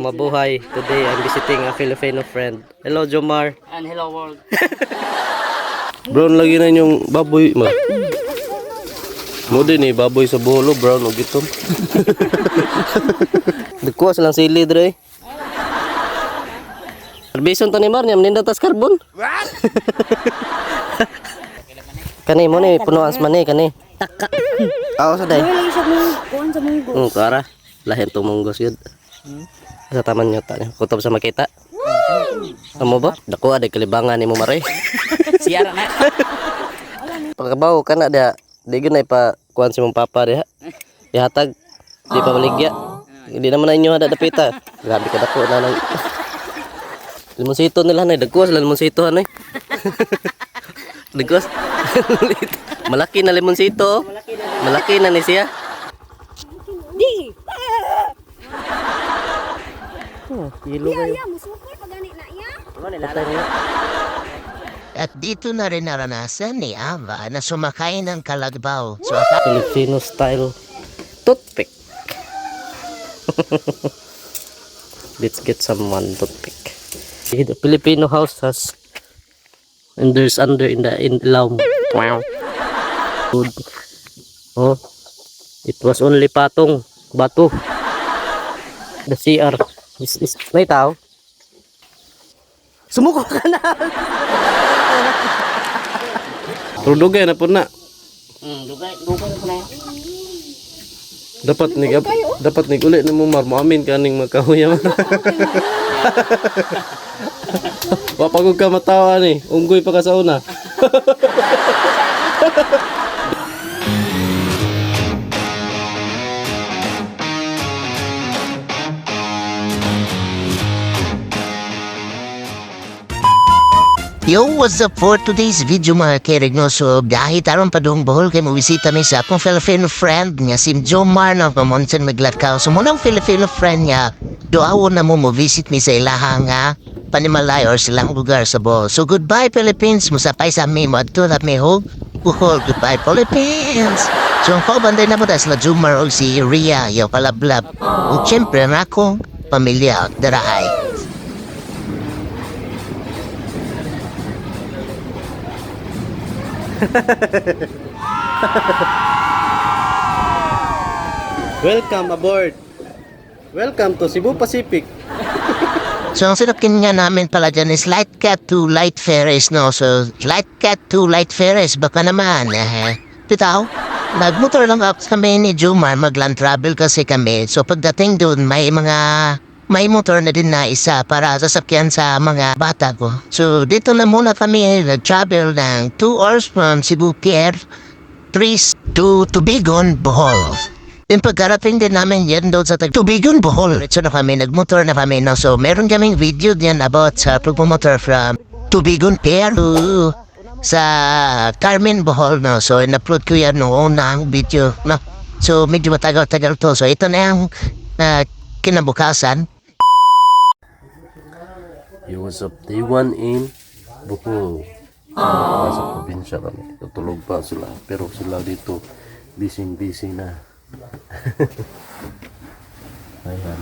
Mabuhay. Today I'm visiting a Filipino friend. Hello, Jomar. And hello world. Brown lagi na yung baboy ma. Mo din eh, baboy sa bolo, brown o gitom. Dikuha silang sili dre. Arbison to ni Mar, niya maninda tas karbon. kani mo ni, punuan sa mani, kani. Taka. Ako sa day. Kuhan sa munggo. Hmm, kara. Lahin tumunggos yun. Sa taman nyo ta. Kutob sa makita. Amo ba? Dako ada kalibangan ni mo mare. Siara na. Pagkabaw ka na dia. Di gyud ipa kuan si mong papa diha. Ihatag. Di pa maligya. Hindi naman na inyo ada dapita. Grabe ka dako na nang. Limonsito nila na dagko sila limonsito hanay. Dagko. Malaki na limonsito. Malaki na ni siya. Di! Oh, kilo Iya, kayo. iya, musukol pag gani na iya. Patay niya. At dito na rin naranasan ni Ava na sumakay ng kalagbaw. So, Filipino style toothpick. Let's get someone toothpick. The Filipino house has and there's under in the in the laum. Wow. Good. Oh. It was only patong bato. The CR is is may tao. Sumuko ka na. Tudugay na po na. Hmm, dugay, dugay na. Dapat ni dapat ni ulit ni mo mar mo amin kaning magkahuya man. Wa pagod ka matawa ni. Unggoy pa ka sa una. Yo, what's up for today's video mga kirig no? So, dahil taron pa doong bahol kayo mawisita mi sa akong Filipino friend nga si Jomar na pamonsan maglakaw. So, munang Filipino friend niya, doawon na mo mo visit mi sa ilaha nga panimalay or silang lugar sa Bohol. So, goodbye Philippines, musapay sa mi mo at tulad mi hog. Buhol, goodbye Philippines! So, ang kaubanday na mo tas la Jomar o si Ria, yaw kalablab. Ug syempre na akong pamilya, darahay. Welcome aboard. Welcome to Cebu Pacific. So, ang sinakin nga namin pala dyan is Light Cat to Light Ferris, no? So, Light Cat to Light Ferris, baka naman, eh. Pitaw, nagmotor lang ako kami ni Jumar, mag-land travel kasi kami. So, pagdating doon, may mga, may motor na din na isa para sasakyan sa mga bata ko. So, dito na muna kami nag-travel ng 2 hours from Cebu Pier, 3 to Tubigon, Bohol. Yung pagkarating din namin yan doon sa tag Tubigon, Bohol. Diretso na kami, nagmotor na kami. No? So, meron kaming video diyan about sa pagmumotor from Tubigon, Pier to sa Carmen, Bohol. No? So, in-upload ko yan noon na ang video. No? So, medyo matagal-tagal to. So, ito na yung uh, kinabukasan. Yo, what's up? Day one in Bohol. Nasa probinsya kami. Tutulog pa sila. Pero sila dito, busy-busy na. Ayan.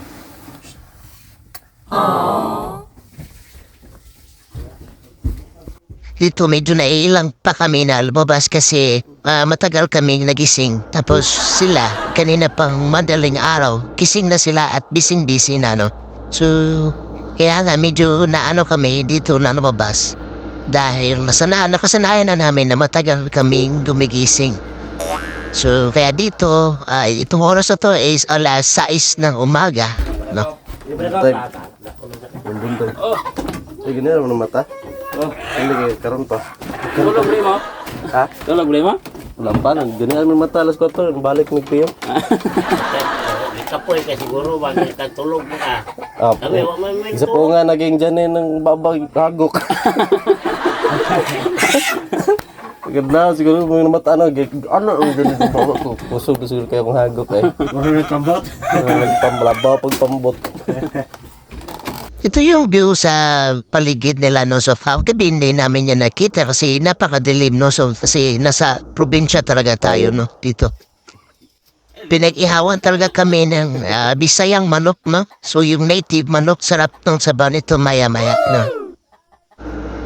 Dito medyo naiilang pa kami na lumabas kasi ah, matagal kami nagising. Tapos sila, kanina pang madaling araw, kising na sila at bising-busy na, no? So, kaya nga medyo naano kami dito na lumabas. Dahil nasana, nakasanayan na namin na matagal kaming gumigising. So, kaya dito, ay itong oras na to is alas 6 ng umaga, no? Sige nila mo ng mata. Oh, Hindi kayo karon pa. bli mo. Ha? Bli mo. Wala pa. Ganyan mo mata alas 4. Balik nagpiyam. Kapoy ka siguro ba tulog mo ka. Ah, Sabi mo may may isa po nga naging dyan eh ng babag hagok. Ganda siguro mo yung mata ano, gig- ano ang dyan sa baba ko. Pusog na siguro kayo kung hagok eh. Muro nagpambot. Nagpamlabaw pag pambot. Ito yung view sa paligid nila no so how gabi hindi namin yan nakita kasi napakadilim no so kasi nasa probinsya talaga tayo no dito. Pinag-ihawan talaga kami ng ah, bisayang manok, no? So yung native manok, sarap nung sabaw nito maya-maya, no?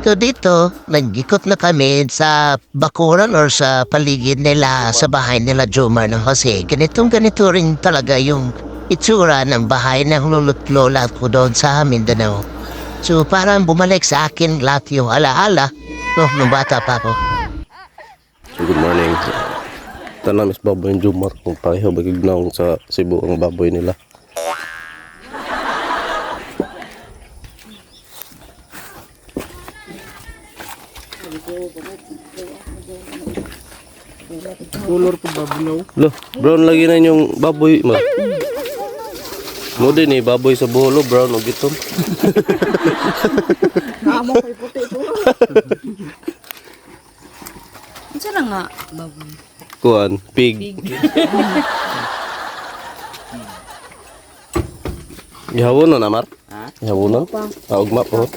So dito, nag-ikot na kami sa bakuran or sa paligid nila sa bahay nila Jomar no? Kasi ganitong ganito rin talaga yung itsura ng bahay ng lolo't lola ko doon sa Mindanao. So parang bumalik sa akin lahat yung alaala no, nung bata pa ako. Good morning. Tanam is baboy yung Jumar kung pareho bagignaw sa Cebu ang baboy nila. Color po babunaw. Lo, brown lagi na yung baboy ma. Mo din eh, baboy sa buholo, brown o gitom. Ano lang nga, baboy? Kuan, pig. Gihawon na namar? Ha? Gihawon na? Ah, ugma po.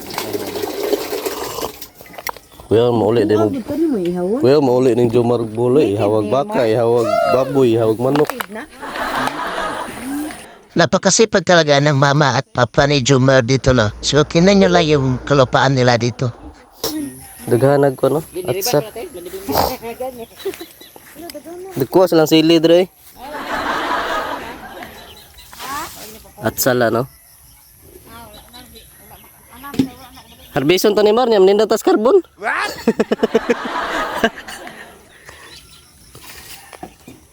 Kuya, mauli din mo. Mo ihawon. Kuya, mauli ng Jomar bulo. Ihawag baka, ihawag baboy, ihawag manok. Napakasipag talaga ng mama at papa ni Jomar dito no. So tinan nyo lang yung kalupaan nila dito. Daghanag ko no? At sa... Dagkuha silang sili dre. At sala no? Harbison to ni Mar niya, maninda tas karbon.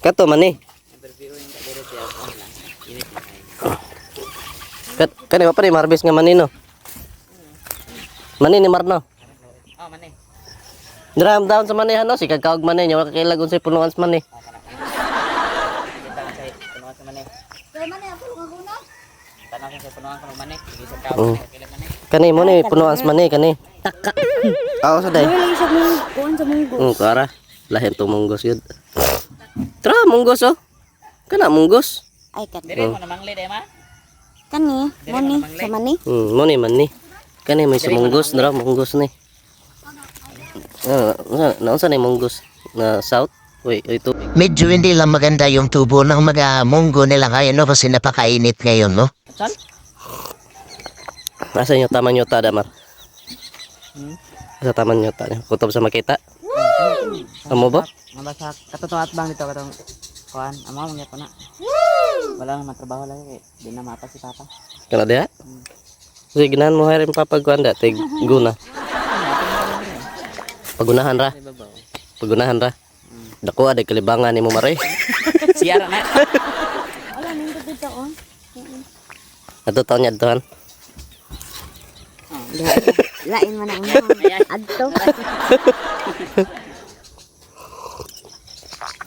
Kato man eh. Kat kani pa ni marbis nga manino. Mani ni Marno. Oh, mani. Dram down sa manihan no, si kagkaog manay niya, wala sa punuan sa manay. Kailan mani. Kani mo ni punuan sa manay kani. Taka. Ako sa day. Mm, kara. Lahin to munggos yun. Tra, munggos oh. Kana munggos. Ay, kat. Dire mo namang lid, ma. Kani, moni, sa mani. Hmm, mo ni man ni. Kani may sa munggos, dra munggos ni. Ah, na, naunsa ni munggos na south? Wait, ito. Medyo hindi lang maganda yung tubo ng mga munggo nila ngayon no kasi napakainit ngayon no. Saan? Nasa inyo taman ta, Damar? Sa taman nyo ta. Kutob sa makita. Amo ba? Mabasa katotoat bang dito katong kuan. Amo mo ko na. Wala na matrabaho lagi. Di na mapa si papa. Kana diha? Sige, ginahan mo hirin papagkuhan da. Tig guna. Pagunahan ra. Pagunahan ra. Dako aday kalibangan ni mo mare. Siyara na. Wala, nindot dito, oh. Ato taon niya doon. Lain man ang. Adto.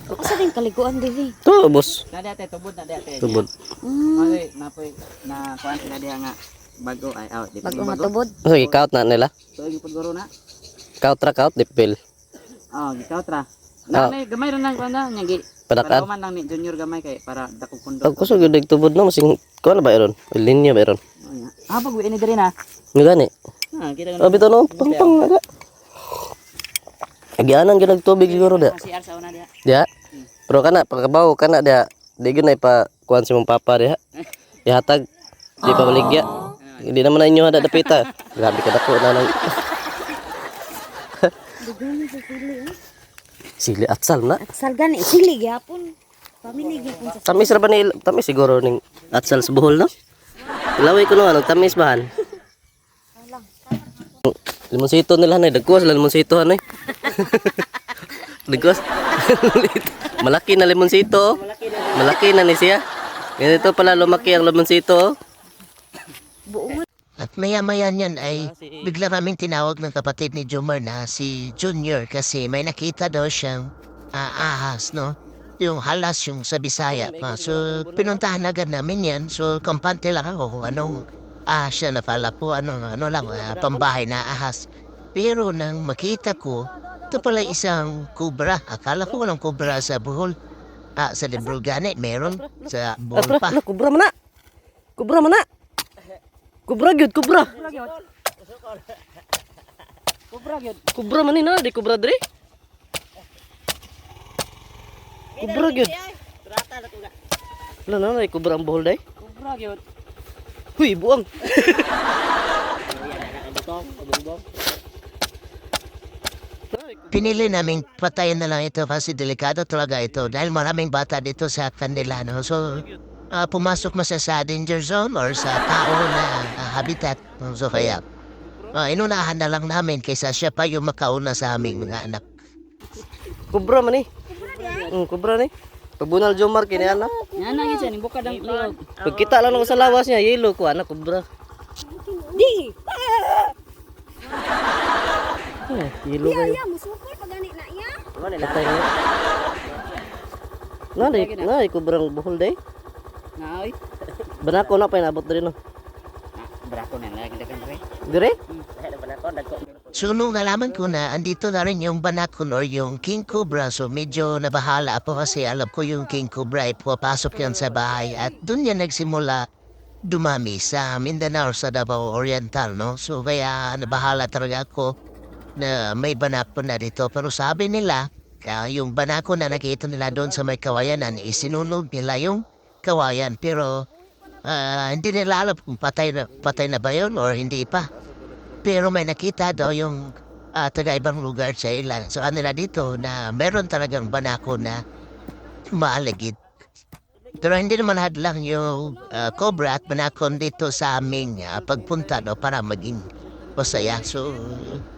Ako sa din kaliguan dili. To, boss. Na dati tubod na dati. Tubod. Mm, Mali na po na kuan sila diha nga bago ay out. Bago yung nga bago. tubod. Sige, count na nila. So yung pudgoro na. Ra, count. Dipil. Oh, gikaw tra. Ah. Na may gamay ra nang kuan na nya gi. Padakan. Para man lang ni junior gamay kay para dako kundo. Pag kusog yung tubod no, masing, kuha na ba yun? Linya ba? Oh, nya. Ah, pag ini diri na. Nga gani. Ah, kita Oh, bito no, pang pang aga. Agianan ka nagtubig siguro da. Si sa una diha. Diha. Pero kana pagkabaw kana diha. Di gyud na pa kuan si mong papa diha. Ihatag. Di pa baligya. Hindi naman na inyo ada dapita. Grabe ka dako na nang Sili at sal na. At salgan, sili gyapon. Family gyapon sa Tamis ra ba ni tamis siguro ning atsal sa buhol no? Ilaway ko no ano tamis bahan. Limonsito nila na dagkos la limonsito hanay. dagkos. Malaki na limonsito. oh. Malaki na ni siya. Ganito pala lumaki ang limonsito. oh. At maya-maya niyan ay bigla kaming tinawag ng kapatid ni Jomar na si Junior kasi may nakita daw siyang ah, ahas, no? Yung halas yung sa Bisaya. Ah, so, pinuntahan agad namin yan. So, kampante lang ako kung anong ah, siya na pala po, ano, ano lang, ah, pambahay na ahas. Pero nang makita ko, ito pala isang kubra. Akala ko walang kubra sa buhol. Ah, sa Librugane, meron. Sa buhol Atra, pa. kubra man na. Kubra man na. Kubra gyud, kubra. Kubra gyud. Kubra man ni na, di kubra diri. Kubra gyud. Wala na, may kubra ang buhol day. Kubra gyud. Huy, buang. Pinili namin patayin na lang ito kasi delikado talaga ito dahil maraming bata dito sa kanila. No? So, ah, pumasok mo sa, sa danger zone or sa tao na ah, habitat. So, kaya, ah, inunahan na lang namin kaysa siya pa yung makauna sa aming mga anak. Kubra man eh. Mm, kubra ni. Pabunal Jomar kini anak. Yan na gyud siya ni buka dang liog. Pagkita lang ako sa lawas niya, yellow ko anak kubra. Di! Eh, yellow kayo. Ya, musukol pag gani na iya. Patay na. Na, day, na, kubrang buhol day. Na oy. Banako na pa inabot diri no. Brako na lagi dagan re. Dire? So, nung nalaman ko na andito na rin yung banakon or yung king cobra, so medyo nabahala ako kasi alam ko yung king cobra ay pupasok yan sa bahay at dun yan nagsimula dumami sa Mindanao sa Davao Oriental, no? So, kaya nabahala talaga ako na may banakon na dito. Pero sabi nila, kaya yung banakon na nakita nila doon sa may kawayanan, isinunog nila yung kawayan. Pero ah, hindi nila alam kung patay na, patay na ba yun or hindi pa. Pero may nakita daw yung ah, taga ibang lugar sa ilan. So ano nila dito na meron talagang banako na maaligid. Pero hindi naman hadlang yung ah, cobra at banakon dito sa aming ah, pagpunta no, para maging masaya. So,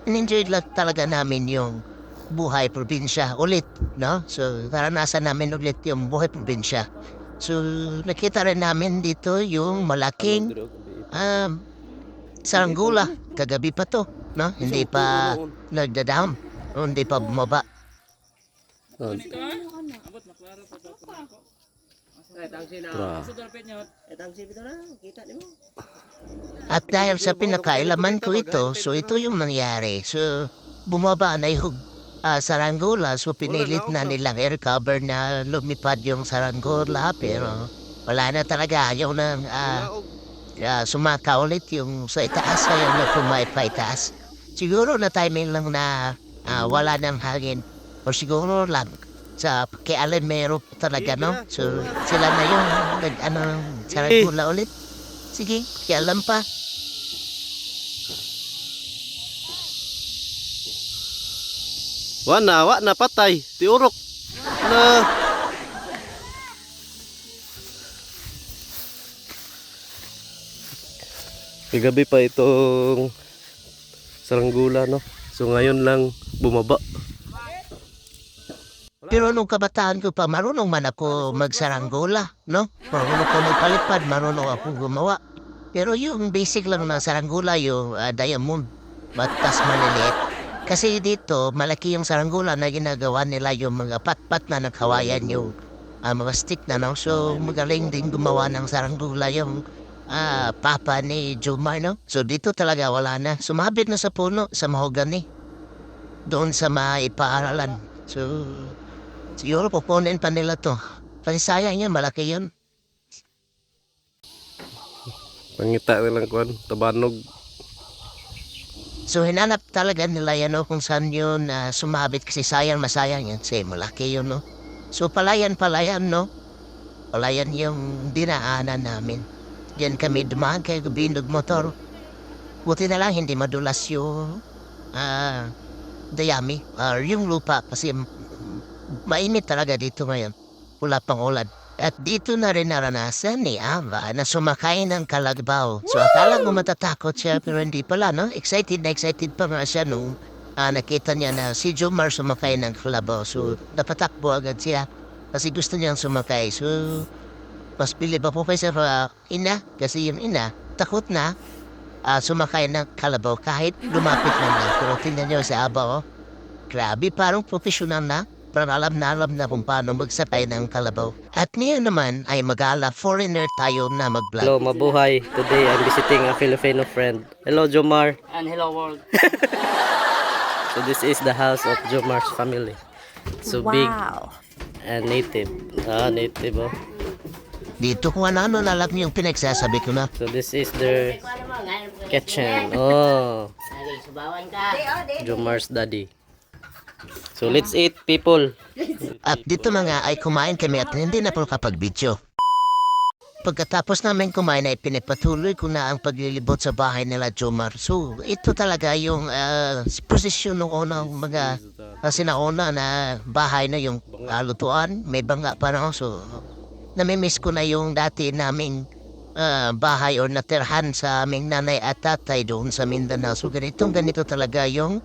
in-enjoy lang talaga namin yung buhay probinsya ulit, no? So, naranasan namin ulit yung buhay probinsya. So, nakita rin namin dito yung malaking um, saranggula. Kagabi pa to, no? Hindi pa nagda-down. o Hindi pa bumaba. Oh, At dahil sa pinakailaman ko ito, so ito yung nangyari. So, bumaba na yung ah, saranggola. So, pinilit na nilang i-recover na lumipad yung saranggola. Pero, wala na talaga. Ayaw na ah, ah, sumaka ulit yung sa itaas. Ayaw na pumayat pa itaas. Siguro na timing lang na ah, wala ng hangin. O siguro lang sa kay Alan Mero talaga, no? So, sila na yung nag, ano, saranggola ulit. Sige, kialam pa. Wa na, patay. Tiurok. Na. Kagabi pa itong saranggula, no? So ngayon lang bumaba. Pero nung kabataan ko pa, marunong man ako magsaranggola, no? Marunong ako magpalipad, marunong ako gumawa. Pero yung basic lang na saranggola, yung ah, diamond, batas maliliit. Kasi dito, malaki yung saranggola na ginagawa nila yung mga patpat na nagkawayan yung ah, mga stick na, no? So, magaling din gumawa ng saranggola yung ah, papa ni Jomar, no? So, dito talaga wala na. Sumabit na sa puno, sa mahogany. Doon sa maipaaralan. So, Siguro pupunin pa nila to. Kasi sayang yan, malaki yun. Pangita nilang kuan, tabanog. So hinanap talaga nila yan no, kung saan yun na sumabit kasi sayang masayang yan. Kasi malaki yun no. So palayan palayan no. Palayan yung dinaanan namin. Yan kami dumaan kay binog motor. Buti na lang hindi madulas yung ah, dayami or yung lupa kasi m- mainit talaga dito ngayon. Wala pang ulan. At dito na rin naranasan ni Ava na sumakay ng kalagbaw. So akala ko matatakot siya pero hindi pala, no? Excited na excited pa nga siya nung ah, nakita niya na si Jomar sumakay ng kalabaw. So napatakbo agad siya kasi gusto niyang sumakay. So mas bilib pa po kay sa ah, ina kasi yung ina takot na ah, sumakay ng kalabaw kahit lumapit na na. Pero tingnan niyo sa Aba, oh. Grabe, parang professional na. Parang alam na alam na kung paano magsapay ng kalabaw. At ngayon naman ay magala foreigner tayo na mag-vlog. Hello, mabuhay. Today I'm visiting a Filipino friend. Hello, Jomar. And hello world. So this is the house of Jomar's family. So big and native. Ah, native oh. Dito kung ano na lang yung pinagsasabi ko na. So this is their kitchen. Oh, Jomar's daddy. So let's eat people. At dito mga ay kumain kami at hindi na po kapag-video. Pagkatapos namin kumain ay pinipatuloy ko na ang paglilibot sa bahay nila Jomar. So ito talaga yung ah, posisyon ng unang mga uh, sinauna na bahay na yung ah, lutuan. May banga pa na So namimiss ko na yung dati naming ah, bahay or natirhan sa aming nanay at tatay doon sa Mindanao. So ganitong ganito talaga yung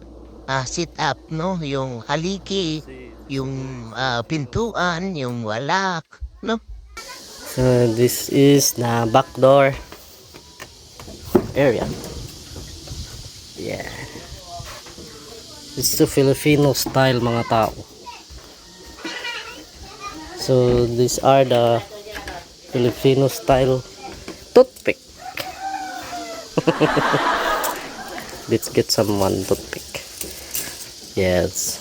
ah, sit up, no? Yung haliki, yung ah, pintuan, yung walak, no? So this is the back door area. Yeah. It's the Filipino style mga tao. So these are the Filipino style toothpick. Let's get some one toothpick. Yes.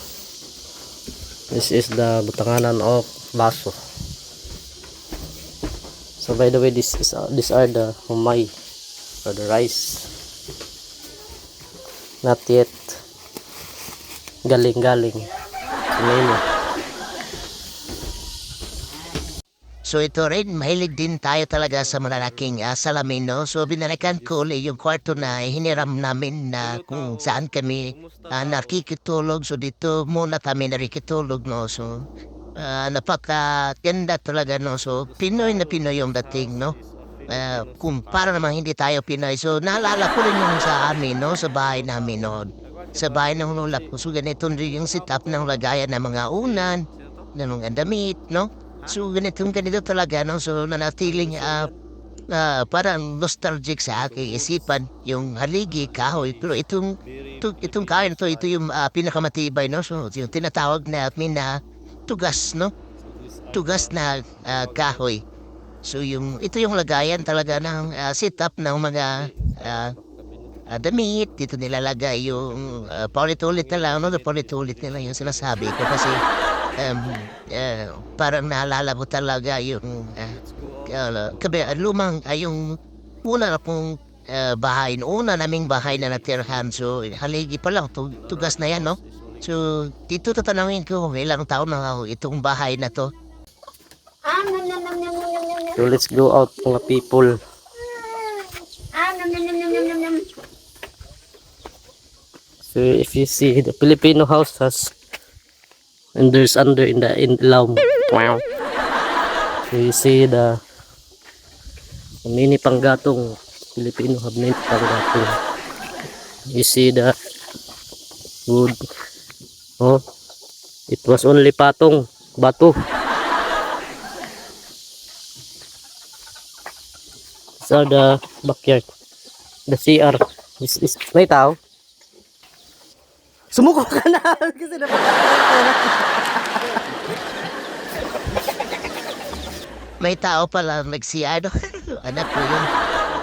This is the butanganan of baso. So by the way, this is uh, these are the humay or the rice. Not yet galing-galing. Sa menu. So ito rin, mahilig din tayo talaga sa malalaking uh, salamin, no? So binalikan ko ulit yung kwarto na hiniram namin na kung saan kami ah, nakikitulog. So dito muna kami nakikitulog, no? So ah, napaka-ganda talaga, no? So Pinoy na Pinoy yung dating, no? Ah, kung para naman hindi tayo Pinoy. So naalala ko rin yung sa amin, no? Sa bahay namin noon. Sa bahay ng lula ko. So ganito rin yung setup ng lagayan ng mga unan, ng mga damit, no? So ganitong ganito talaga, no? So nanatiling ah ah, parang nostalgic sa aking isipan yung haligi, kahoy. Pero itong, ito, itong na to, ito yung ah, pinakamatibay, no? So yung tinatawag namin na tugas, no? Tugas na ah, kahoy. So yung ito yung lagayan talaga ng ah, setup ng mga ah, ah, damit. Dito nilalagay yung uh, paulit-ulit na lang, no? Paulit-ulit nila yung sinasabi ko kasi um, uh, parang naalala mo talaga yung uh, uh, kabi, lumang, ay uh, yung una na pong uh, bahay, una naming bahay na natirahan. So, haligi pa lang, tug tugas na yan, no? So, dito tatanungin ko, ilang taon na ako itong bahay na to. So, let's go out mga people. So, if you see, the Filipino house has and there's under in the in Ilaw. Wow. So you see the, mini panggatong Filipino have mini panggatong. You see the wood. Oh, it was only patong bato. These are the backyard. The CR. Is, is, may tao? Sumuko ka na kasi dapat May tao pala nagsiyado. Anak ko yun.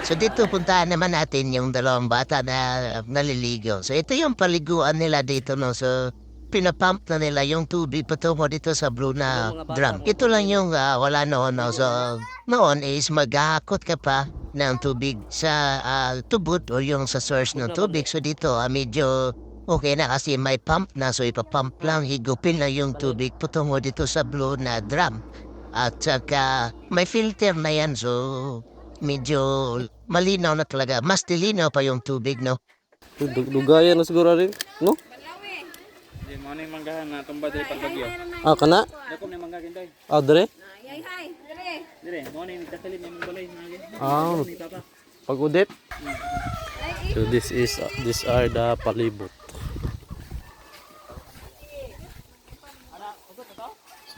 So dito puntahan naman natin yung dalawang bata na naliligo. So ito yung paliguan nila dito no. So pinapump na nila yung tubig patungo dito sa blue na drum. Ito lang yung ah, wala noon. No? So noon is maghahakot ka pa ng tubig sa ah, tubod o yung sa source ng tubig. So dito ah, medyo okay na kasi may pump na. So ipapump lang, higupin na yung tubig patungo dito sa blue na drum. At saka may filter na yan so medyo malinaw na talaga. Mas dilinaw pa yung tubig, no? Dugayan na siguro rin. No? Di mo manggahan na tumba diri pagbagyo. Ah, kana? Dako ni mangga ginday. Ah, dere? Ay, ay, dere. Dire, mo balay na gid. Ah, pag-udit. So this is uh, these are the palibot.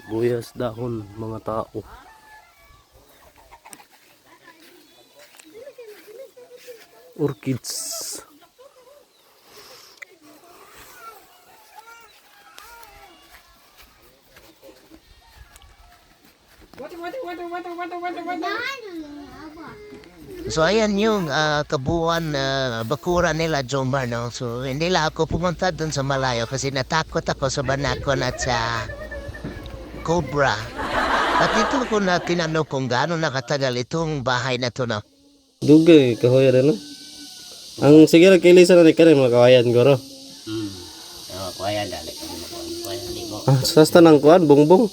Sibuyas dahon mga tao. Orchids. So ayan yung ah, kabuuan na bakura nila, Jomar, no? So hindi lang ako pumunta dun sa malayo kasi natakot ako sa banakon at sa cobra. At dito ko na tinanong kung gaano nakatagal itong bahay na to, no? Dugay kahoy rin no. Ang sige lang kilisa na ni kanin mga kawayan goro. Oh, kuya dali kami mo kuya. Ah, sasta ng kuan, bongbong.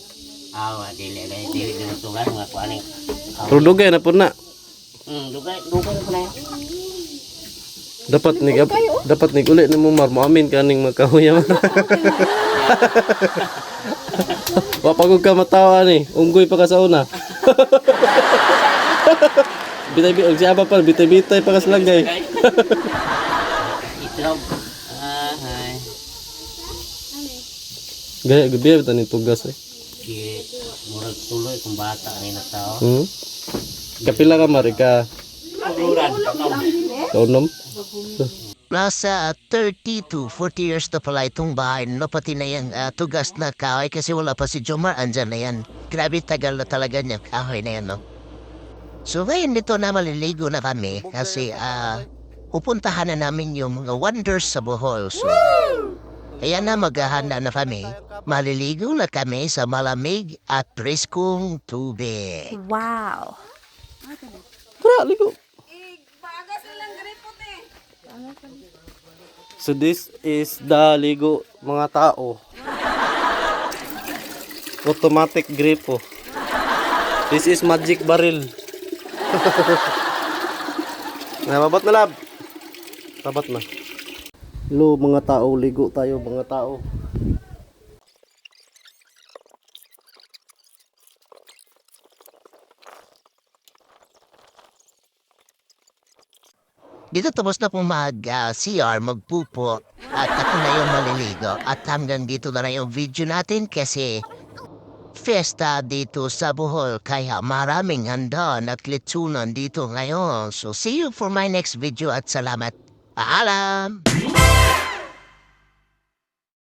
Awa, dili, dili, dili, dili, tugan, mga kuan eh. Pero dugay na po na. Hmm, dugay, dugay na yun. Dapat ni dapat ni ulit ni mo mar mo amin kaning makahuya man. Wa pagod ka matawa ni. Unggoy pa ka sa una. bitay bitay si apa pa bitay bitay pa ka sa langgay. Itlog. Ah, ay. Gaya gabi ta ni tugas eh. Di, murag tuloy kung bata ni na tao. Hmm? Kapila ka marika. Uran, pakaw. Kaunom. Nasa 30 to 40 years na pala itong bahay no pati na yung ah, tugas na kahoy kasi wala pa si Jomar andyan na yan. Grabe tagal na talaga niya kahoy na yan no. So ngayon dito na maliligo na kami kasi ah pupuntahan na namin yung mga wonders sa Bohol. So kaya na maghahanda na kami. Maliligo na kami sa malamig at preskong tubig. Wow. Tara, ligo. Bagas lang gripot eh. So this is the ligo mga tao. Automatic gripo. This is magic barrel. Nababat na lab. Tabat na. Hello mga tao, ligo tayo mga tao. Dito tapos na po mag-CR, magpupo. At ako na yung maliligo. At hanggang dito na na yung video natin kasi fiesta dito sa Bohol. Kaya maraming handa at litsunan dito ngayon. So see you for my next video at salamat. Paalam!